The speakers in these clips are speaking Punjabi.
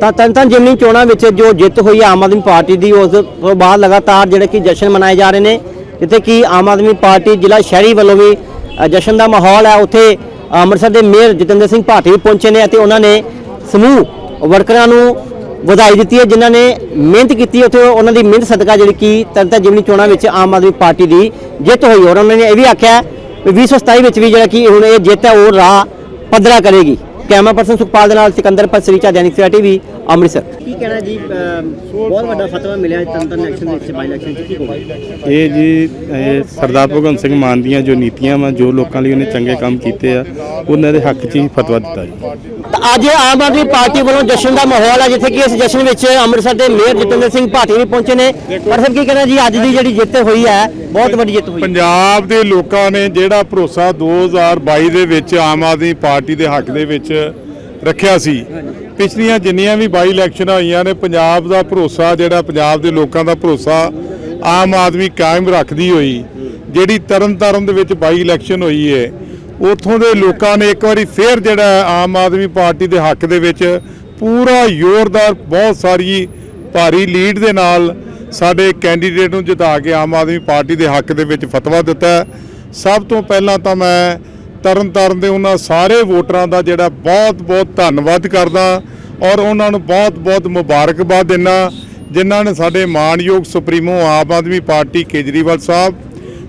ਤਾਂ ਤਰਨਤਾਰਨ ਜਿਮਨੀ ਚੋਣਾਂ ਵਿੱਚ ਜੋ ਜਿੱਤ ਹੋਈ ਹੈ ਆਮ ਆਦਮੀ ਪਾਰਟੀ ਦੀ, ਉਸ ਤੋਂ ਬਾਅਦ ਲਗਾਤਾਰ ਜਿਹੜੇ ਕਿ ਜਸ਼ਨ ਮਨਾਏ ਜਾ ਰਹੇ ਨੇ, ਜਿੱਥੇ ਕਿ ਆਮ ਆਦਮੀ ਪਾਰਟੀ ਜ਼ਿਲ੍ਹਾ ਸ਼ਹਿਰੀ ਵੱਲੋਂ ਵੀ ਜਸ਼ਨ ਦਾ ਮਾਹੌਲ ਹੈ, ਉੱਥੇ ਅੰਮ੍ਰਿਤਸਰ ਦੇ ਮੇਅਰ ਜਤਿੰਦਰ ਸਿੰਘ ਭਾਟੀ ਵੀ ਪਹੁੰਚੇ ਨੇ ਅਤੇ ਉਹਨਾਂ ਨੇ ਸਮੂਹ ਵਰਕਰਾਂ ਨੂੰ ਵਧਾਈ ਦਿੱਤੀ ਹੈ, ਜਿਨ੍ਹਾਂ ਨੇ ਮਿਹਨਤ ਕੀਤੀ ਉੱਥੇ ਉਹਨਾਂ ਦੀ ਮਿਹਨਤ ਸਦਕਾ ਜਿਹੜੀ ਕਿ ਤਰਨਤਾਰਨ ਜਿਮਨੀ ਚੋਣਾਂ ਵਿੱਚ ਆਮ ਆਦਮੀ ਪਾਰਟੀ ਦੀ ਜਿੱਤ ਹੋਈ ਔਰ ਉਹਨਾਂ ਨੇ ਇਹ ਵੀ ਆਖਿਆ ਵੀ 2027 ਵਿੱਚ ਵੀ ਜਿਹੜਾ ਕਿ ਹੁਣ ਇਹ ਜਿੱਤ ਹੈ, ਉਹ ਰਾਹ ਪੱਧਰਾ ਕਰੇਗੀ। ਕੈਮਰਾ ਪਰਸਨ ਸੁਖਪਾਲ ਦੇ ਨਾਲ ਸਿਕੰਦਰ ਪਸਰੀਚਾ ਦੈਨਿਕ ਸਵੇਰਾ ਟੀਵੀ ਅੰਮ੍ਰਿਤਸਰ। ਕੀ ਕਹਿਣਾ ਜੀ ਬਹੁਤ ਵੱਡਾ ਫਤਵਾ ਮਿਲਿਆ ਤੰਤਰ ਇਲੈਕਸ਼ਨ ਵਿੱਚ ਬਾਈ ਇਲੈਕਸ਼ਨ ਚ ਕੀ ਹੋਗਾ ਇਹ ਜੀ ਇਹ ਸਰਦਾਰ ਭਗਵੰਤ ਸਿੰਘ ਮਾਨ ਦੀਆਂ ਜੋ ਨੀਤੀਆਂ ਵਾ ਜੋ ਲੋਕਾਂ ਲਈ ਉਹਨੇ ਚੰਗੇ ਕੰਮ ਕੀਤੇ ਆ ਉਹਨਾਂ ਦੇ ਹੱਕ 'ਚ ਹੀ ਫਤਵਾ ਦਿੱਤਾ ਜੀ। ਅੱਜ ਆਮ ਆਦਮੀ ਪਾਰਟੀ ਵੱਲੋਂ ਜਸ਼ਨ ਦਾ ਮਾਹੌਲ ਹੈ ਜਿੱਥੇ ਕਿ ਇਸ ਜਸ਼ਨ ਵਿੱਚ ਅੰਮ੍ਰਿਤਸਰ ਦੇ ਮੇਅਰ ਜਤਿੰਦਰ ਸਿੰਘ ਭਾਟੀ ਵੀ ਪਹੁੰਚੇ ਨੇ। ਪਰ ਸਰ ਕੀ ਕਹਿਣਾ ਜੀ ਅੱਜ ਦੀ ਜਿਹੜੀ ਜਿੱਤ ਹੋਈ ਹੈ ਬਹੁਤ ਵੱਡੀ ਜਿੱਤ ਹੋਈ ਪੰਜਾਬ ਦੇ ਲੋਕਾਂ ਨੇ ਜਿਹੜਾ ਭਰੋਸਾ 2022 ਦੇ ਵਿੱਚ ਆਮ ਆਦਮੀ ਪਾਰਟੀ ਦੇ ਹੱਕ ਦੇ ਵਿੱਚ ਰੱਖਿਆ ਸੀ ਪਿਛਲੀਆਂ ਜਿੰਨੀਆਂ ਵੀ ਬਾਈ ਇਲੈਕਸ਼ਨਾਂ ਹੋਈਆਂ ਨੇ, ਪੰਜਾਬ ਦਾ ਭਰੋਸਾ ਜਿਹੜਾ, ਪੰਜਾਬ ਦੇ ਲੋਕਾਂ ਦਾ ਭਰੋਸਾ ਆਮ ਆਦਮੀ ਕਾਇਮ ਰੱਖਦੀ ਹੋਈ, ਜਿਹੜੀ ਤਰਨਤਾਰਨ ਦੇ ਵਿੱਚ ਬਾਈ ਇਲੈਕਸ਼ਨ ਹੋਈ ਹੈ ਉਥੋਂ ਦੇ ਲੋਕਾਂ ਨੇ ਇੱਕ ਵਾਰੀ ਫੇਰ ਜਿਹੜਾ ਆਮ ਆਦਮੀ ਪਾਰਟੀ ਦੇ ਹੱਕ ਦੇ ਵਿੱਚ ਪੂਰਾ ਜ਼ੋਰਦਾਰ, ਬਹੁਤ ਸਾਰੀ ਭਾਰੀ ਲੀਡ ਦੇ ਨਾਲ ਸਾਡੇ ਕੈਂਡੀਡੇਟ ਨੂੰ ਜਿਤਾ ਕੇ ਆਮ ਆਦਮੀ ਪਾਰਟੀ ਦੇ ਹੱਕ ਦੇ ਵਿੱਚ ਫਤਵਾ ਦਿੱਤਾ। ਸਭ ਤੋਂ ਪਹਿਲਾਂ ਤਾਂ ਮੈਂ ਤਰਨ ਤਾਰਨ ਦੇ ਉਹਨਾਂ ਸਾਰੇ ਵੋਟਰਾਂ ਦਾ ਜਿਹੜਾ ਬਹੁਤ-ਬਹੁਤ ਧੰਨਵਾਦ ਕਰਦਾ ਔਰ ਉਹਨਾਂ ਨੂੰ ਬਹੁਤ-ਬਹੁਤ ਮੁਬਾਰਕਬਾਦ ਦਿੰਦਾ ਜਿਨ੍ਹਾਂ ਨੇ ਸਾਡੇ ਮਾਣਯੋਗ ਸੁਪਰੀਮੋ ਆਮ ਆਦਮੀ ਪਾਰਟੀ ਕੇਜਰੀਵਾਲ ਸਾਹਿਬ,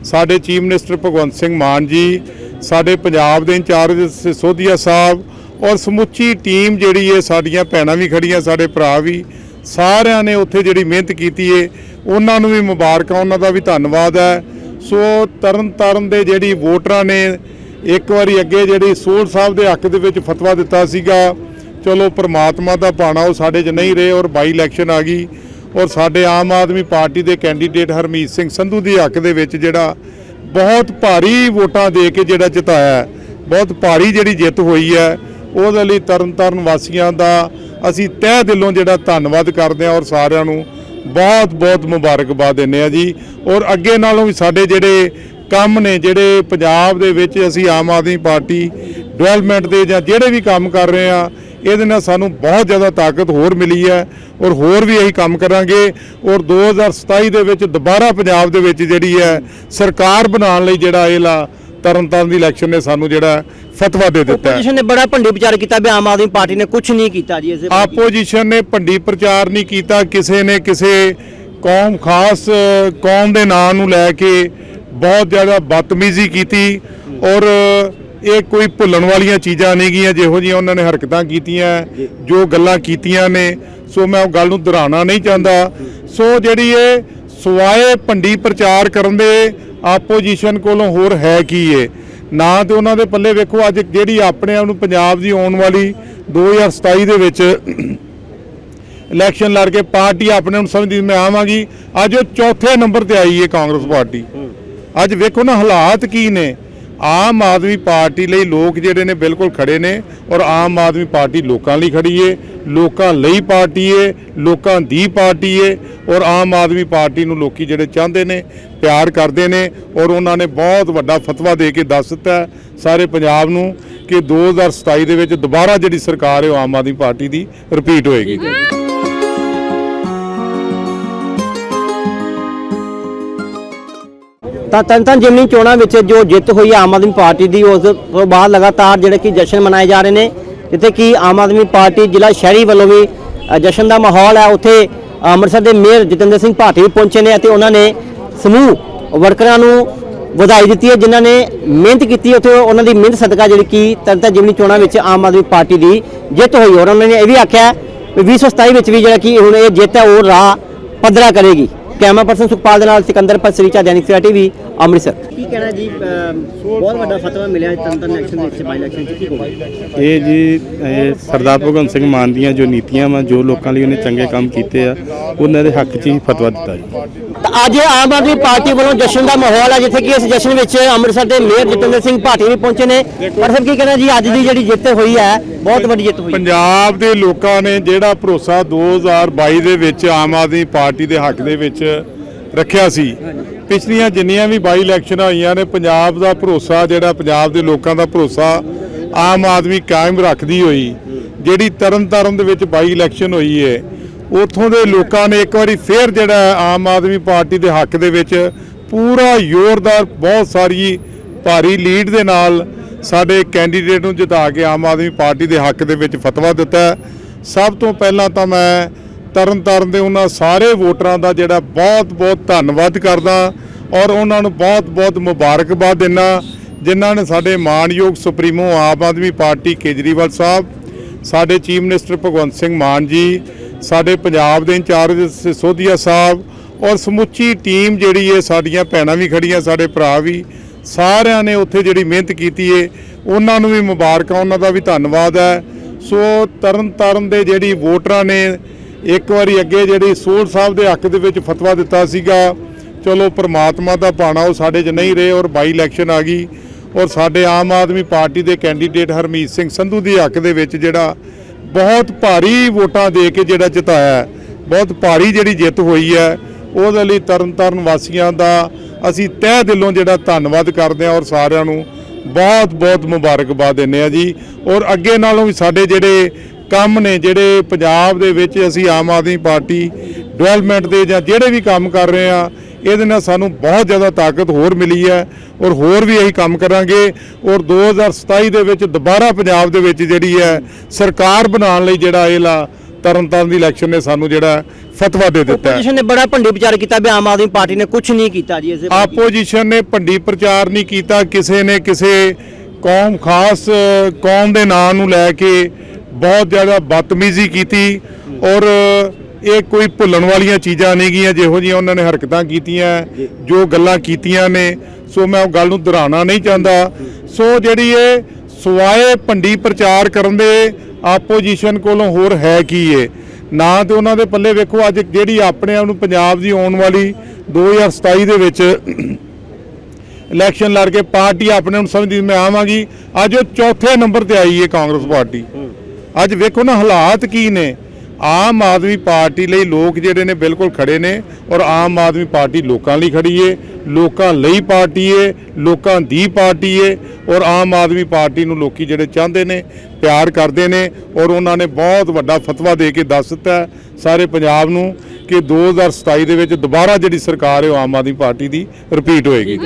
ਸਾਡੇ ਚੀਫ ਮਿਨਿਸਟਰ ਭਗਵੰਤ ਸਿੰਘ ਮਾਨ ਜੀ, ਸਾਡੇ ਪੰਜਾਬ ਦੇ ਇੰਚਾਰਜ ਸਿਸੋਦੀਆ ਸਾਹਿਬ ਔਰ ਸਮੁੱਚੀ ਟੀਮ ਜਿਹੜੀ ਹੈ ਸਾਡੀਆਂ ਭੈਣਾਂ ਵੀ ਖੜੀਆਂ, ਸਾਡੇ ਭਰਾ ਵੀ, ਸਾਰਿਆਂ ਨੇ ਉੱਥੇ ਜਿਹੜੀ ਮਿਹਨਤ ਕੀਤੀ ਏ, ਉਹਨਾਂ ਨੂੰ ਵੀ ਮੁਬਾਰਕਾਂ, ਉਹਨਾਂ ਦਾ ਵੀ ਧੰਨਵਾਦ ਹੈ। ਸੋ ਤਰਨ ਤਾਰਨ ਦੇ ਜਿਹੜੀ ਵੋਟਰਾਂ ਨੇ ਇੱਕ ਵਾਰੀ ਅੱਗੇ ਜਿਹੜੀ ਸੋਲ ਸਾਹਿਬ ਦੇ ਹੱਕ ਦੇ ਵਿੱਚ ਫਤਵਾ ਦਿੱਤਾ ਸੀਗਾ, ਚਲੋ ਪ੍ਰਮਾਤਮਾ ਦਾ ਭਾਣਾ ਉਹ ਸਾਡੇ 'ਚ ਨਹੀਂ ਰਹੇ ਔਰ ਬਾਈ ਇਲੈਕਸ਼ਨ ਆ ਗਈ ਔਰ ਸਾਡੇ ਆਮ ਆਦਮੀ ਪਾਰਟੀ ਦੇ ਕੈਂਡੀਡੇਟ ਹਰਮੀਤ ਸਿੰਘ ਸੰਧੂ ਦੇ ਹੱਕ ਦੇ ਵਿੱਚ ਜਿਹੜਾ ਬਹੁਤ ਭਾਰੀ ਵੋਟਾਂ ਦੇ ਕੇ ਜਿਹੜਾ ਜਿਤਾਇਆ ਬਹੁਤ ਭਾਰੀ ਜਿਹੜੀ ਜਿੱਤ ਹੋਈ ਹੈ, ਉਹਦੇ ਲਈ ਤਰਨਤਾਰਨ ਵਾਸੀਆਂ ਦਾ ਅਸੀਂ ਤਹਿ ਦਿਲੋਂ ਜਿਹੜਾ ਧੰਨਵਾਦ ਕਰਦੇ ਹਾਂ ਔਰ ਸਾਰਿਆਂ ਨੂੰ ਬਹੁਤ ਬਹੁਤ ਮੁਬਾਰਕਬਾਦ ਦਿੰਦੇ ਆ ਜੀ ਔਰ ਅੱਗੇ ਨਾਲੋਂ ਵੀ ਸਾਡੇ ਜਿਹੜੇ ਕੰਮ ਨੇ ਜਿਹੜੇ ਪੰਜਾਬ ਦੇ ਵਿੱਚ ਅਸੀਂ ਆਮ ਆਦਮੀ ਪਾਰਟੀ ਡਿਵੈਲਪਮੈਂਟ ਦੇ ਜਾਂ ਜਿਹੜੇ ਵੀ ਕੰਮ ਕਰ ਰਹੇ ਆ ਇਹਦੇ ਨਾਲ ਸਾਨੂੰ ਬਹੁਤ ਜ਼ਿਆਦਾ ਤਾਕਤ ਹੋਰ ਮਿਲੀ ਹੈ ਔਰ ਹੋਰ ਵੀ ਅਸੀਂ ਕੰਮ ਕਰਾਂਗੇ ਔਰ 2027 ਦੇ ਵਿੱਚ ਦੁਬਾਰਾ ਪੰਜਾਬ ਦੇ ਵਿੱਚ ਜਿਹੜੀ ਹੈ ਸਰਕਾਰ ਬਣਾਉਣ ਲਈ ਜਿਹੜਾ ਇਹ ਲਾ ਤਰਨਤਾਰਨ ਦੀ ਇਲੈਕਸ਼ਨ ਨੇ ਸਾਨੂੰ ਜਿਹੜਾ ਫਤਵਾ ਦੇ ਦਿੱਤਾ ਹੈ ਆਪੋਜੀਸ਼ਨ ਨੇ ਬੜਾ ਭੰਡੀ ਵਿਚਾਰ ਕੀਤਾ ਵੀ ਆਮ ਆਦਮੀ ਪਾਰਟੀ ਨੇ ਕੁਝ ਨਹੀਂ ਕੀਤਾ ਜੀ ਇਸ। ਆਪੋਜੀਸ਼ਨ ਨੇ ਭੰਡੀ ਪ੍ਰਚਾਰ ਨਹੀਂ ਕੀਤਾ ਕਿਸੇ ਨੇ ਕਿਸੇ ਕੌਮ ਖਾਸ ਕੌਮ ਦੇ ਨਾਂ ਨੂੰ ਲੈ ਕੇ ਬਹੁਤ ਜ਼ਿਆਦਾ ਬਦਤਮੀਜ਼ੀ ਕੀਤੀ ਔਰ ਇਹ ਕੋਈ ਭੁੱਲਣ ਵਾਲੀਆਂ ਚੀਜ਼ਾਂ ਨਹੀਂ ਗੀਆਂ ਜਿਹੋ ਜਿਹੀਆਂ ਉਹਨਾਂ ਨੇ ਹਰਕਤਾਂ ਕੀਤੀਆਂ, ਜੋ ਗੱਲਾਂ ਕੀਤੀਆਂ ਨੇ। ਸੋ ਮੈਂ ਉਹ ਗੱਲ ਨੂੰ ਦੁਹਰਾਉਣਾ ਨਹੀਂ ਚਾਹੁੰਦਾ। ਸੋ ਜਿਹੜੀ ਇਹ ਸਵਾਏ ਭੰਡੀ ਪ੍ਰਚਾਰ ਕਰਨ ਦੇ ਆਪੋਜੀਸ਼ਨ ਕੋਲੋਂ ਹੋਰ ਹੈ ਕੀ ਏ ਨਾ ਤੇ ਉਹਨਾਂ ਦੇ ਪੱਲੇ ਵੇਖੋ, ਅੱਜ ਜਿਹੜੀ ਆਪਣੇ ਆਪ ਨੂੰ ਪੰਜਾਬ ਦੀ ਆਉਣ ਵਾਲੀ 2027 ਦੇ ਵਿੱਚ ਇਲੈਕਸ਼ਨ ਲੜ ਕੇ ਪਾਰਟੀ ਆਪਣੇ ਨੂੰ ਸਮਝਦੀ, ਮੈਂ ਆਵਾਂਗੀ। ਅੱਜ ਉਹ ਚੌਥੇ ਨੰਬਰ ਤੇ ਆਈ ਹੈ ਕਾਂਗਰਸ ਪਾਰਟੀ। ਅੱਜ ਵੇਖੋ ਨਾ ਹਾਲਾਤ ਕੀ ਨੇ। ਆਮ ਆਦਮੀ ਪਾਰਟੀ ਲਈ ਲੋਕ ਜਿਹੜੇ ਨੇ ਬਿਲਕੁਲ ਖੜੇ ਨੇ ਔਰ ਆਮ ਆਦਮੀ ਪਾਰਟੀ ਲੋਕਾਂ ਲਈ ਖੜੀ ਏ, ਲੋਕਾਂ ਲਈ ਪਾਰਟੀ ਏ, ਲੋਕਾਂ ਦੀ ਪਾਰਟੀ ਏ ਔਰ ਆਮ ਆਦਮੀ ਪਾਰਟੀ ਨੂੰ ਲੋਕੀ ਜਿਹੜੇ ਚਾਹੁੰਦੇ ਨੇ, ਪਿਆਰ ਕਰਦੇ ਨੇ ਔਰ ਉਹਨਾਂ ਨੇ ਬਹੁਤ ਵੱਡਾ ਫਤਵਾ ਦੇ ਕੇ ਦੱਸ ਦਿੱਤਾ ਸਾਰੇ ਪੰਜਾਬ ਨੂੰ ਕਿ 2027 ਦੇ ਵਿੱਚ ਦੁਬਾਰਾ ਜਿਹੜੀ ਸਰਕਾਰ ਹੈ ਉਹ ਆਮ ਆਦਮੀ ਪਾਰਟੀ ਦੀ ਰਿਪੀਟ ਹੋਏਗੀ। ਤਾਂ ਤਰਨਤਾਰਨ ਜਿਮਨੀ ਚੋਣਾਂ ਵਿੱਚ ਜੋ ਜਿੱਤ ਹੋਈ ਹੈ ਆਮ ਆਦਮੀ ਪਾਰਟੀ ਦੀ, ਉਸ ਤੋਂ ਬਾਅਦ ਲਗਾਤਾਰ ਜਿਹੜੇ ਕਿ ਜਸ਼ਨ ਮਨਾਏ ਜਾ ਰਹੇ ਨੇ, ਜਿੱਥੇ ਕਿ ਆਮ ਆਦਮੀ ਪਾਰਟੀ ਜ਼ਿਲ੍ਹਾ ਸ਼ਹਿਰੀ ਵੱਲੋਂ ਵੀ ਜਸ਼ਨ ਦਾ ਮਾਹੌਲ ਹੈ, ਉੱਥੇ ਅੰਮ੍ਰਿਤਸਰ ਦੇ ਮੇਅਰ ਜਤਿੰਦਰ ਸਿੰਘ ਭਾਟੀ ਵੀ ਪਹੁੰਚੇ ਨੇ ਅਤੇ ਉਹਨਾਂ ਨੇ ਸਮੂਹ ਵਰਕਰਾਂ ਨੂੰ ਵਧਾਈ ਦਿੱਤੀ ਹੈ, ਜਿਨ੍ਹਾਂ ਨੇ ਮਿਹਨਤ ਕੀਤੀ ਉੱਥੇ ਉਹਨਾਂ ਦੀ ਮਿਹਨਤ ਸਦਕਾ ਜਿਹੜੀ ਕਿ ਤਰਨਤਾਰਨ ਜਿਮਨੀ ਚੋਣਾਂ ਵਿੱਚ ਆਮ ਆਦਮੀ ਪਾਰਟੀ ਦੀ ਜਿੱਤ ਹੋਈ। ਔਰ ਉਹਨਾਂ ਨੇ ਇਹ ਵੀ ਆਖਿਆ ਵੀ 2027 ਵਿੱਚ ਵੀ ਜਿਹੜਾ ਕਿ ਹੁਣ ਇਹ ਜਿੱਤ ਹੈ, ਉਹ ਰਾਹ ਪੱਧਰਾ ਕਰੇਗੀ। ਕੈਮਰਾ ਪਰਸਨ ਸੁਖਪਾਲ ਦੇ ਨਾਲ ਸਿਕੰਦਰ ਪਸਰੀਚਾ ਦੈਨਿਕ ਸਵੇਰਾ ਟੀਵੀ ਅੰਮ੍ਰਿਤਸਰ। ਕੀ ਕਹਿਣਾ ਜੀ ਬਹੁਤ ਵੱਡਾ ਫਤਵਾ ਮਿਲਿਆ ਤੰਤਰ ਇਲੈਕਸ਼ਨ ਵਿੱਚ ਬਾਈ ਇਲੈਕਸ਼ਨ ਚ ਕੀ ਹੋਗਾ ਇਹ ਜੀ ਇਹ ਸਰਦਾਰ ਭਗਵੰਤ ਸਿੰਘ ਮਾਨ ਦੀਆਂ ਜੋ ਨੀਤੀਆਂ ਵਾ ਜੋ ਲੋਕਾਂ ਲਈ ਉਹਨੇ ਚੰਗੇ ਕੰਮ ਕੀਤੇ ਆ ਉਹਨਾਂ ਦੇ ਹੱਕ 'ਚ ਹੀ ਫਤਵਾ ਦਿੱਤਾ ਜੀ। ਤਾਂ ਅੱਜ ਆਮ ਆਦਮੀ ਪਾਰਟੀ ਵੱਲੋਂ ਜਸ਼ਨ ਦਾ ਮਾਹੌਲ ਹੈ ਜਿੱਥੇ ਕਿ ਇਸ ਜਸ਼ਨ ਵਿੱਚ ਅੰਮ੍ਰਿਤਸਰ ਦੇ ਮੇਅਰ ਜਤਿੰਦਰ ਸਿੰਘ ਭਾਟੀ ਵੀ ਪਹੁੰਚੇ ਨੇ। ਪਰ ਸਰ ਕੀ ਕਹਿਣਾ ਜੀ ਅੱਜ ਦੀ ਜਿਹੜੀ ਜਿੱਤ ਹੋਈ ਹੈ ਬਹੁਤ ਵੱਡੀ ਜਿੱਤ ਹੋਈ ਪੰਜਾਬ ਦੇ ਲੋਕਾਂ ਨੇ ਜਿਹੜਾ ਭਰੋਸਾ 2022 ਦੇ ਵਿੱਚ ਆਮ ਆਦਮੀ ਪਾਰਟੀ ਦੇ ਹੱਕ ਦੇ ਵਿੱਚ ਰੱਖਿਆ ਸੀ ਪਿਛਲੀਆਂ ਜਿੰਨੀਆਂ ਵੀ ਬਾਈ ਇਲੈਕਸ਼ਨਾਂ ਹੋਈਆਂ ਨੇ, ਪੰਜਾਬ ਦਾ ਭਰੋਸਾ ਜਿਹੜਾ, ਪੰਜਾਬ ਦੇ ਲੋਕਾਂ ਦਾ ਭਰੋਸਾ ਆਮ ਆਦਮੀ ਕਾਇਮ ਰੱਖਦੀ ਹੋਈ, ਜਿਹੜੀ ਤਰਨਤਾਰਨ ਦੇ ਵਿੱਚ ਬਾਈ ਇਲੈਕਸ਼ਨ ਹੋਈ ਹੈ ਉੱਥੋਂ ਦੇ ਲੋਕਾਂ ਨੇ ਇੱਕ ਵਾਰੀ ਫੇਰ ਜਿਹੜਾ ਆਮ ਆਦਮੀ ਪਾਰਟੀ ਦੇ ਹੱਕ ਦੇ ਵਿੱਚ ਪੂਰਾ ਜ਼ੋਰਦਾਰ, ਬਹੁਤ ਸਾਰੀ ਭਾਰੀ ਲੀਡ ਦੇ ਨਾਲ ਸਾਡੇ ਕੈਂਡੀਡੇਟ ਨੂੰ ਜਿਤਾ ਕੇ ਆਮ ਆਦਮੀ ਪਾਰਟੀ ਦੇ ਹੱਕ ਦੇ ਵਿੱਚ ਫਤਵਾ ਦਿੱਤਾ। ਸਭ ਤੋਂ ਪਹਿਲਾਂ ਤਾਂ ਮੈਂ ਤਰਨਤਾਰਨ ਦੇ ਉਹਨਾਂ ਸਾਰੇ ਵੋਟਰਾਂ ਦਾ ਜਿਹੜਾ ਬਹੁਤ ਬਹੁਤ ਧੰਨਵਾਦ ਕਰਦਾ ਔਰ ਉਹਨਾਂ ਨੂੰ ਬਹੁਤ ਬਹੁਤ ਮੁਬਾਰਕਬਾਦ ਦਿੰਦਾ, ਜਿਨ੍ਹਾਂ ਨੇ ਸਾਡੇ ਮਾਣਯੋਗ ਸੁਪਰੀਮੋ ਆਮ ਆਦਮੀ ਪਾਰਟੀ ਕੇਜਰੀਵਾਲ ਸਾਹਿਬ, ਸਾਡੇ ਚੀਫ ਮਿਨਿਸਟਰ ਭਗਵੰਤ ਸਿੰਘ ਮਾਨ ਜੀ, ਸਾਡੇ ਪੰਜਾਬ ਦੇ ਇੰਚਾਰਜ ਸਿਸੋਦੀਆ ਸਾਹਿਬ ਔਰ ਸਮੁੱਚੀ ਟੀਮ ਜਿਹੜੀ ਹੈ ਸਾਡੀਆਂ ਭੈਣਾਂ ਵੀ ਖੜੀਆਂ ਸਾਡੇ ਭਰਾ ਵੀ, ਸਾਰਿਆਂ ਨੇ ਉੱਥੇ ਜਿਹੜੀ ਮਿਹਨਤ ਕੀਤੀ ਹੈ ਉਹਨਾਂ ਨੂੰ ਵੀ ਮੁਬਾਰਕਾਂ, ਉਹਨਾਂ ਦਾ ਵੀ ਧੰਨਵਾਦ ਹੈ। ਸੋ ਤਰਨ ਤਾਰਨ ਦੇ ਜਿਹੜੀ ਵੋਟਰਾਂ ਨੇ ਇੱਕ ਵਾਰੀ ਅੱਗੇ ਜਿਹੜੀ ਸੋਢ ਸਾਹਿਬ ਦੇ ਹੱਕ ਦੇ ਵਿੱਚ ਫਤਵਾ ਦਿੱਤਾ ਸੀਗਾ, ਚਲੋ ਪ੍ਰਮਾਤਮਾ ਦਾ ਭਾਣਾ ਉਹ ਸਾਡੇ 'ਚ ਨਹੀਂ ਰਹੇ ਔਰ ਬਾਈ ਇਲੈਕਸ਼ਨ ਆ ਗਈ ਔਰ ਸਾਡੇ ਆਮ ਆਦਮੀ ਪਾਰਟੀ ਦੇ ਕੈਂਡੀਡੇਟ ਹਰਮੀਤ ਸਿੰਘ ਸੰਧੂ ਦੇ ਹੱਕ ਦੇ ਵਿੱਚ ਜਿਹੜਾ ਬਹੁਤ ਭਾਰੀ ਵੋਟਾਂ ਦੇ ਕੇ ਜਿਹੜਾ ਜਿਤਾਇਆ ਬਹੁਤ ਭਾਰੀ ਜਿਹੜੀ ਜਿੱਤ ਹੋਈ ਹੈ, ਉਹਦੇ ਲਈ ਤਰਨਤਾਰਨ ਵਾਸੀਆਂ ਦਾ ਅਸੀਂ ਤਹਿ ਦਿਲੋਂ ਜਿਹੜਾ ਧੰਨਵਾਦ ਕਰਦੇ ਹਾਂ ਔਰ ਸਾਰਿਆਂ ਨੂੰ ਬਹੁਤ ਬਹੁਤ ਮੁਬਾਰਕਬਾਦ ਦਿੰਦੇ ਆ ਜੀ ਔਰ ਅੱਗੇ ਨਾਲੋਂ ਵੀ ਸਾਡੇ ਜਿਹੜੇ ਕੰਮ ਨੇ ਜਿਹੜੇ ਪੰਜਾਬ ਦੇ ਵਿੱਚ ਅਸੀਂ ਆਮ ਆਦਮੀ ਪਾਰਟੀ ਡਿਵੈਲਪਮੈਂਟ ਦੇ ਜਾਂ ਜਿਹੜੇ ਵੀ ਕੰਮ ਕਰ ਰਹੇ ਆ ਇਹਦੇ ਨਾਲ ਸਾਨੂੰ ਬਹੁਤ ਜ਼ਿਆਦਾ ਤਾਕਤ ਹੋਰ ਮਿਲੀ ਹੈ ਔਰ ਹੋਰ ਵੀ ਅਸੀਂ ਕੰਮ ਕਰਾਂਗੇ ਔਰ 2027 ਦੇ ਵਿੱਚ ਦੁਬਾਰਾ ਪੰਜਾਬ ਦੇ ਵਿੱਚ ਜਿਹੜੀ ਹੈ ਸਰਕਾਰ ਬਣਾਉਣ ਲਈ ਜਿਹੜਾ ਇਹ ਲਾ ਤਰਨਤਾਰਨ ਦੀ ਇਲੈਕਸ਼ਨ ਨੇ ਸਾਨੂੰ ਜਿਹੜਾ ਫਤਵਾ ਦੇ ਦਿੱਤਾ ਹੈ ਆਪੋਜੀਸ਼ਨ ਨੇ ਬੜਾ ਭੰਡੀ ਵਿਚਾਰ ਕੀਤਾ ਵੀ ਆਮ ਆਦਮੀ ਪਾਰਟੀ ਨੇ ਕੁਝ ਨਹੀਂ ਕੀਤਾ ਜੀ ਇਸ। ਆਪੋਜੀਸ਼ਨ ਨੇ ਭੰਡੀ ਪ੍ਰਚਾਰ ਨਹੀਂ ਕੀਤਾ ਕਿਸੇ ਨੇ ਕਿਸੇ ਕੌਮ ਖਾਸ ਕੌਮ ਦੇ ਨਾਂ ਨੂੰ ਲੈ ਕੇ ਬਹੁਤ ਜ਼ਿਆਦਾ ਬਦਤਮੀਜ਼ੀ ਕੀਤੀ ਔਰ ਇਹ ਕੋਈ ਭੁੱਲਣ ਵਾਲੀਆਂ ਚੀਜ਼ਾਂ ਨਹੀਂ ਗੀਆਂ ਜਿਹੋ ਜਿਹੀਆਂ ਉਹਨਾਂ ਨੇ ਹਰਕਤਾਂ ਕੀਤੀਆਂ ਜੋ। ਗੱਲਾਂ ਕੀਤੀਆਂ ਨੇ। ਸੋ ਮੈਂ ਉਹ ਗੱਲ ਨੂੰ ਦੁਹਰਾਉਣਾ ਨਹੀਂ ਚਾਹੁੰਦਾ। ਸੋ ਜਿਹੜੀ ਇਹ ਸਵਾਏ ਭੰਡੀ ਪ੍ਰਚਾਰ ਕਰਨ ਦੇ ਆਪੋਜੀਸ਼ਨ ਕੋਲੋਂ ਹੋਰ ਹੈ ਕੀ ਏ ਨਾ ਤੇ ਉਹਨਾਂ ਦੇ ਪੱਲੇ ਵੇਖੋ ਅੱਜ ਜਿਹੜੀ ਆਪਣੇ ਆਪ ਨੂੰ ਪੰਜਾਬ ਦੀ ਆਉਣ ਵਾਲੀ 2027 ਦੇ ਵਿੱਚ ਇਲੈਕਸ਼ਨ ਲੜ ਕੇ ਪਾਰਟੀ ਆਪਣੇ ਨੂੰ ਸਮਝਦੀ ਮੈਂ ਆਵਾਂਗੀ। ਅੱਜ ਉਹ ਚੌਥੇ ਨੰਬਰ ਤੇ ਆਈ ਹੈ ਕਾਂਗਰਸ ਪਾਰਟੀ। ਅੱਜ ਵੇਖੋ ਨਾ ਹਾਲਾਤ ਕੀ ਨੇ। ਆਮ ਆਦਮੀ ਪਾਰਟੀ ਲਈ ਲੋਕ ਜਿਹੜੇ ਨੇ ਬਿਲਕੁਲ ਖੜੇ ਨੇ ਔਰ ਆਮ ਆਦਮੀ ਪਾਰਟੀ ਲੋਕਾਂ ਲਈ ਖੜੀ ਏ, ਲੋਕਾਂ ਲਈ ਪਾਰਟੀ ਏ, ਲੋਕਾਂ ਦੀ ਪਾਰਟੀ ਏ ਔਰ ਆਮ ਆਦਮੀ ਪਾਰਟੀ ਨੂੰ ਲੋਕੀ ਜਿਹੜੇ ਚਾਹੁੰਦੇ ਨੇ, ਪਿਆਰ ਕਰਦੇ ਨੇ ਔਰ ਉਹਨਾਂ ਨੇ ਬਹੁਤ ਵੱਡਾ ਫਤਵਾ ਦੇ ਕੇ ਦੱਸ ਦਿੱਤਾ ਸਾਰੇ ਪੰਜਾਬ ਨੂੰ ਕਿ 2027 ਦੇ ਵਿੱਚ ਦੁਬਾਰਾ ਜਿਹੜੀ ਸਰਕਾਰ ਹੈ ਉਹ ਆਮ ਆਦਮੀ ਪਾਰਟੀ ਦੀ ਰਿਪੀਟ ਹੋਏਗੀ।